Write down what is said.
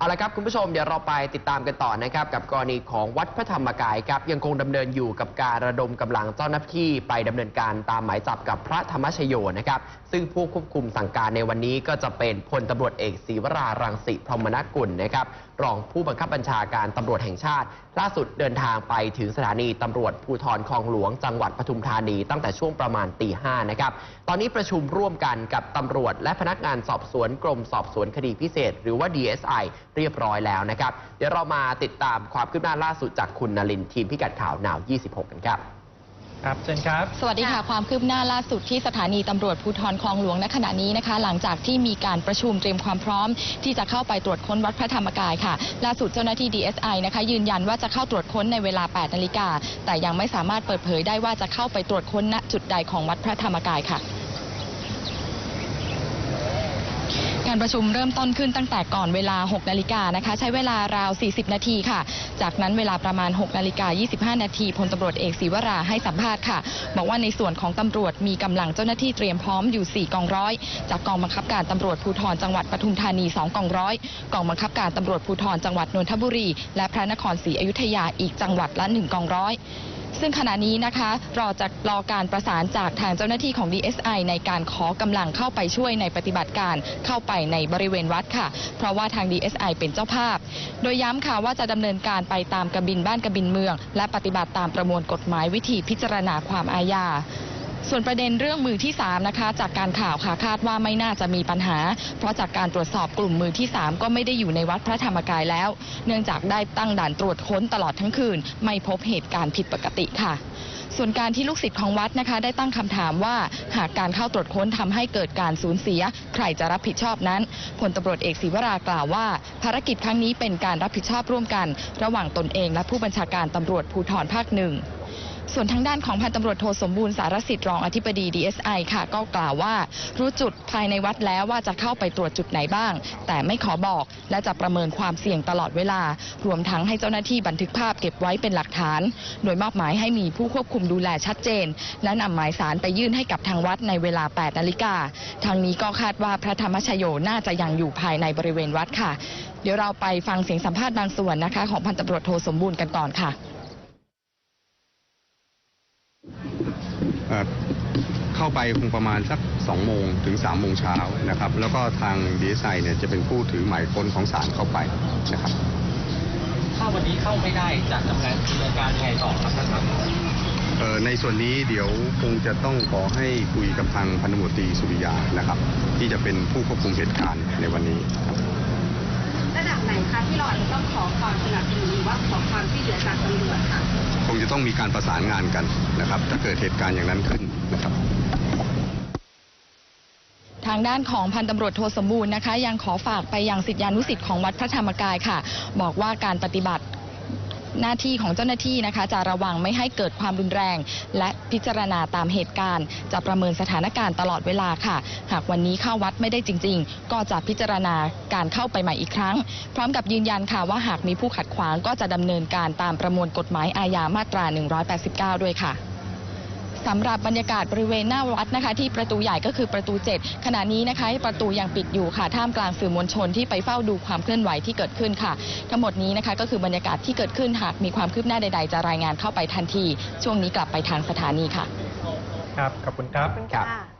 เอาละครับคุณผู้ชมเดี๋ยวเราไปติดตามกันต่อนะครับกับกรณีของวัดพระธรรมกายครับยังคงดำเนินอยู่กับการระดมกำลังเจ้าหน้าที่ไปดำเนินการตามหมายจับกับพระธรรมชโยนะครับซึ่งผู้ควบคุมสั่งการในวันนี้ก็จะเป็นพลตำรวจเอกศีวรารังสิพรหมนกุลนะครับรองผู้บังคับบัญชาการตำรวจแห่งชาติ ล่าสุดเดินทางไปถึงสถานีตำรวจภูธรคลองหลวง จังหวัดปทุมธานี ตั้งแต่ช่วงประมาณตีห้านะครับตอนนี้ประชุมร่วมกันกับตำรวจ และพนักงานสอบสวนกรมสอบสวนคดีพิเศษ หรือว่า DSI รียบร้อยแล้วนะครับ เดี๋ยวเรามาติดตามความคืบหน้าล่าสุดจากคุณนลินทร์ทีมพิกัดข่าวนาว 26 กันครับครับเชิญครับ สวัสดีค่ะ ความคืบหน้าล่าสุดที่สถานีตำรวจภูธรคลองหลวงณขณะนี้นะคะ หลังจากที่มีการประชุมเตรียมความพร้อม ที่จะเข้าไปตรวจค้นวัดพระธรรมกายค่ะ ล่าสุดเจ้าหน้าที่ DSI นะคะยืนยันว่าจะเข้าตรวจค้นในเวลา 8 นาฬิกา แต่ยังไม่สามารถเปิดเผยได้ว่าจะเข้าไปตรวจค้นณจุดใดของวัดพระธรรมกายค่ะ การประชุมเริ่มต้นขึ้นตั้งแต่ก่อนเวลา 6 นาฬิกานะคะ ใช้เวลาราว 40 นาทีค่ะ จากนั้นเวลาประมาณ 6 นาฬิกา 25 นาทีพลตำรวจเอกศรีวราให้สัมภาษณ์ค่ะ บอกว่าในส่วนของตำรวจมีกำลังเจ้าหน้าที่เตรียมพร้อมอยู่ 4 กองร้อย จากกองบังคับการตำรวจภูธรจังหวัดปทุมธานี 2 กองร้อย กองบังคับการตำรวจภูธรจังหวัดนนทบุรี และพระนครศรีอยุธยาอีกจังหวัดละ 1 กองร้อย ซึ่งขณะนี้นะคะรอจะรอการประสานจากทางเจ้าหน้าที่ของ DSI ในการขอกำลังเข้าไปช่วยในปฏิบัติการเข้าไปในบริเวณวัดค่ะ เพราะว่าทาง DSI เป็นเจ้าภาพ โดยย้ำค่ะว่าจะดำเนินการไปตามกระบินบ้านกระบินเมือง และปฏิบัติตามประมวลกฎหมายวิธีพิจารณาความอาญา ส่วนประเด็นเรื่องมือที่3นะคะจากการข่าวค่ะคาดว่าไม่น่าจะมีปัญหา เพราะจากการตรวจสอบกลุ่มมือที่ 3 ก็ไม่ได้อยู่ในวัดพระธรรมกายแล้ว เนื่องจากได้ตั้งด่านตรวจค้นตลอดทั้งคืน ไม่พบเหตุการณ์ผิดปกติค่ะ ส่วนการที่ลูกศิษย์ของวัดนะคะ ได้ตั้งคำถามว่า หากการเข้าตรวจค้นทำให้เกิดการสูญเสีย ใครจะรับผิดชอบนั้นพลตำรวจเอกศิวรากล่าวว่า ภารกิจครั้งนี้เป็นการรับผิดชอบร่วมกัน ระหว่างตนเองและผู้บัญชาการตำรวจภูธรภาคหนึ่งส่วนทางด้านของพันตำรวจโทสมบูรณ์สารสิทธิ์รองอธิบดี DSI ค่ะ ก็กล่าวว่า รู้จุดภายในวัดแล้วว่าจะเข้าไปตรวจจุดไหนบ้าง แต่ไม่ขอบอกและจะประเมินความเสี่ยงตลอดเวลา รวมทั้งให้เจ้าหน้าที่บันทึกภาพเก็บไว้เป็นหลักฐาน โดยมอบหมายให้มีผู้ควบคุมดูแลชัดเจน และนำหมายสารไปยื่นให้กับทางวัดในเวลา 8 นาฬิกาทางนี้ก็คาดว่าพระธรรมชโยน่าจะยังอยู่ภายในบริเวณวัดค่ะ เดี๋ยวเราไปฟังเสียงสัมภาษณ์บางส่วนนะคะ ของพันตำรวจโทสมบูรณ์กันก่อนค่ะเอ่อเข้าไปคงประมาณสัก 2 โมงถึง 3 โมงเช้านะครับ แล้วก็ทางดีไซน์เนี่ยจะเป็นผู้ถือหมายค้นของศาลเข้าไปนะครับ ถ้าวันนี้เข้าไม่ได้จะดำเนินดำเนินการยังไงต่อครับท่านครับเอ่อ ในส่วนนี้เดี๋ยวคงจะต้องขอให้คุยกับทางพันธมตรีสุริยานะครับ ที่จะเป็นผู้ควบคุมเหตุการณ์ในวันนี้ครับระดับไหนคะที่เราอาจจะต้องขอความสนับสนุนหรือว่าขอความช่วยเหลือจากตำรวจค่ะคงจะต้องมีการประสานงานกันนะครับ ถ้าเกิดเหตุการณ์อย่างนั้นขึ้นนะครับทางด้านของพันตำรวจโทสมบูรณ์นะคะ ยังขอฝากไปยังสิทธิานุสิทธิ์ของวัดพระธรรมกายค่ะ บอกว่าการปฏิบัติ หน้าที่ของเจ้าหน้าที่นะคะ จะระวังไม่ให้เกิดความรุนแรง และพิจารณาตามเหตุการณ์ จะประเมินสถานการณ์ตลอดเวลาค่ะ หากวันนี้เข้าวัดไม่ได้จริง ๆ ก็จะพิจารณาการเข้าไปใหม่อีกครั้ง พร้อมกับยืนยันค่ะว่าหากมีผู้ขัดขวางก็จะดำเนินการตามประมวลกฎหมายอาญามาตรา 189 ด้วยค่ะ สำหรับบรรยากาศบริเวณหน้าวัดนะคะที่ประตูใหญ่ก็คือประตู 7 ขณะนี้นะคะประตูยังปิดอยู่ค่ะท่ามกลางสื่อมวลชนที่ไปเฝ้าดูความเคลื่อนไหวที่เกิดขึ้นค่ะ ทั้งหมดนี้นะคะก็คือบรรยากาศที่เกิดขึ้นหากมีความคืบหน้าใด ๆ จะรายงานเข้าไปทันที ช่วงนี้กลับไปทางสถานีค่ะ ครับ ขอบคุณครับครับค่ะ